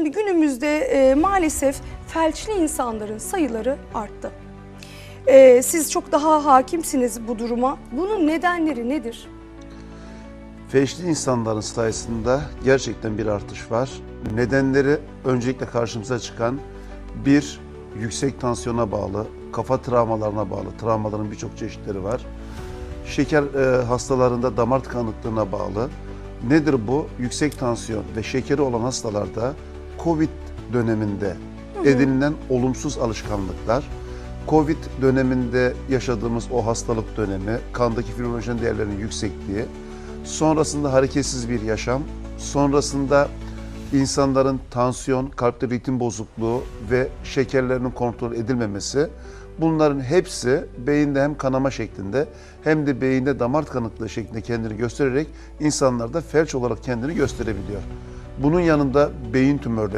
Şimdi günümüzde e, maalesef felçli insanların sayıları arttı. E, siz çok daha hakimsiniz bu duruma. Bunun nedenleri nedir? Felçli insanların sayısında gerçekten bir artış var. Nedenleri öncelikle karşımıza çıkan bir yüksek tansiyona bağlı, kafa travmalarına bağlı, travmaların birçok çeşitleri var. Şeker e, hastalarında damar tıkanıklığına bağlı. Nedir bu? Yüksek tansiyon ve şekeri olan hastalarda COVID döneminde edinilen olumsuz alışkanlıklar, COVID döneminde yaşadığımız o hastalık dönemi, kandaki fibrinojen değerlerinin yüksekliği, sonrasında hareketsiz bir yaşam, sonrasında insanların tansiyon, kalpte ritim bozukluğu ve şekerlerinin kontrol edilmemesi bunların hepsi beyinde hem kanama şeklinde hem de beyinde damar tıkanıklığı şeklinde kendini göstererek insanlarda felç olarak kendini gösterebiliyor. Bunun yanında beyin tümörleri